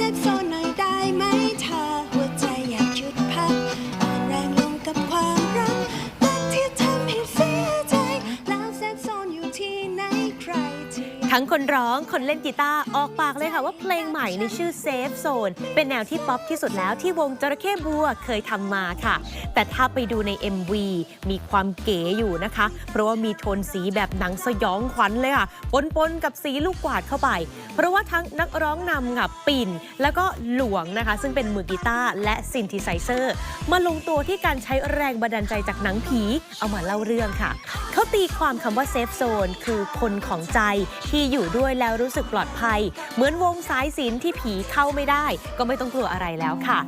ซฟ ทั้งคนร้อง คนเล่นกีตาร์ ออกปากเลยค่ะว่าเพลงใหม่ในชื่อ Safe Zone เป็นแนวที่ป๊อปที่สุดแล้วที่วงจระเข้บัวเคยทำมาค่ะ แต่ถ้าไปดูใน MV มีความเก๋อยู่นะคะ เพราะว่ามีโทนสีแบบหนังสยองขวัญเลยค่ะ ปนๆกับสีลูกกวาดเข้าไป เพราะว่าทั้งนักร้องนำกับปิ่น แล้วก็หลวงนะคะ ซึ่งเป็นมือกีตาร์และซินธิไซเซอร์ มาลงตัวที่การใช้แรงบันดาลใจจากหนังผี เอามาเล่าเรื่องค่ะ ตีความคำว่าเซฟโซนคือคนของใจที่อยู่ด้วยแล้วรู้สึกปลอดภัย เหมือนวงสายสินที่ผีเข้าไม่ได้ ก็ไม่ต้องกลัวอะไรแล้วค่ะ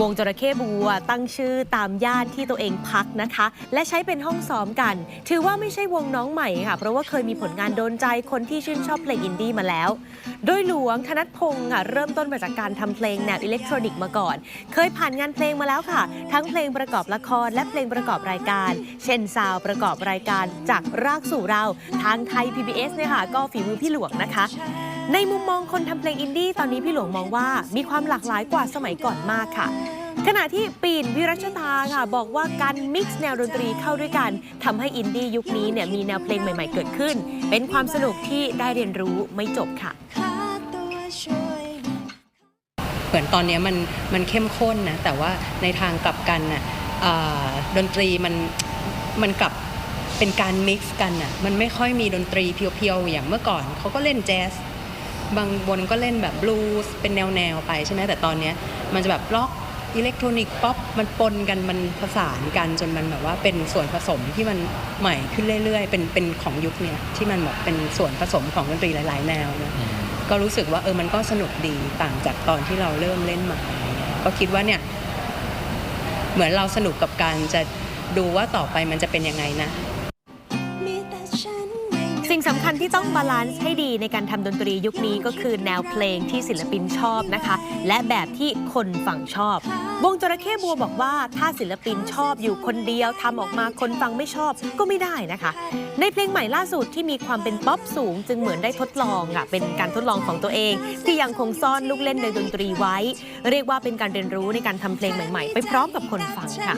วงจระเข้บัวตั้งชื่อตามย่านที่ตัวเองพักนะคะ และใช้เป็นห้องซ้อมกัน ถือว่าไม่ใช่วงน้องใหม่ค่ะ เพราะว่าเคยมีผลงานโดนใจคนที่ชื่นชอบเพลงอินดี้มาแล้ว โดยหลวงธนัทพงศ์ค่ะ เริ่มต้นมาจากการทำเพลงแนวอิเล็กทรอนิกส์มาก่อน เคยผ่านงานเพลงมาแล้วค่ะ ทั้งเพลงประกอบละครและเพลงประกอบรายการ เช่นซาวประกอบรายการจากรากสู่เราทางไทย PBS เนี่ยค่ะก็ฝีมือพี่หลวงนะคะ ในมุมมองคนทำเพลงอินดี้ตอนนี้พี่หลวงมองว่ามีความหลากหลายกว่าสมัยก่อนมากค่ะ ขณะที่ปีนวิรัชตาค่ะ บอกว่าการมิกซ์แนวดนตรีเข้าด้วยกันทำให้อินดี้ยุคนี้เนี่ยมีแนวเพลงใหม่ ๆ เกิดขึ้น เป็นความสนุกที่ได้เรียนรู้ไม่จบค่ะเหมือนตอนนี้มันมันเข้มข้นนะแต่ว่าในทางกลับกันน่ะอ่าดนตรีมันมันกลับเป็นการมิกซ์กันน่ะมันไม่ค่อยมีดนตรีเพียวๆอย่างเมื่อก่อนเขาก็เล่นแจ๊ส บางวงก็เล่นแบบบลูส์เป็นแนวๆไปใช่ไหมแต่ตอนเนี้ยมันจะแบบล็อกอิเล็กทรอนิกส์ป๊อปมันปนกันมันผสานกันจนมันแบบว่าเป็นส่วนผสมที่มันใหม่ขึ้นเรื่อยๆ เป็นเป็นของยุคเนี้ยที่มันแบบเป็นส่วนผสมของดนตรีหลาย ๆ แนวนะก็รู้สึกว่าเออมันก็สนุกดีต่างจากตอนที่เราเริ่มเล่นมาก็คิดว่าเนี่ยเหมือนเราสนุกกับการจะดูว่าต่อไปมันจะเป็นยังไงนะมีแต่ฉัน สิ่งสำคัญที่ต้องบาลานซ์ให้ดีในการทำดนตรียุคนี้ก็คือแนวเพลงที่ศิลปินชอบนะคะ และแบบที่คนฟังชอบ วงจระเข้บัวบอกว่า ถ้าศิลปินชอบอยู่คนเดียวทำออกมาคนฟังไม่ชอบก็ไม่ได้นะคะ ในเพลงใหม่ล่าสุดที่มีความเป็นป๊อปสูง จึงเหมือนได้ทดลองอะเป็นการทดลองของตัวเอง ที่ยังคงซ่อนลูกเล่นในดนตรีไว้ เรียกว่าเป็นการเรียนรู้ในการทำเพลงใหม่ ๆ ไปพร้อมกับคนฟังค่ะ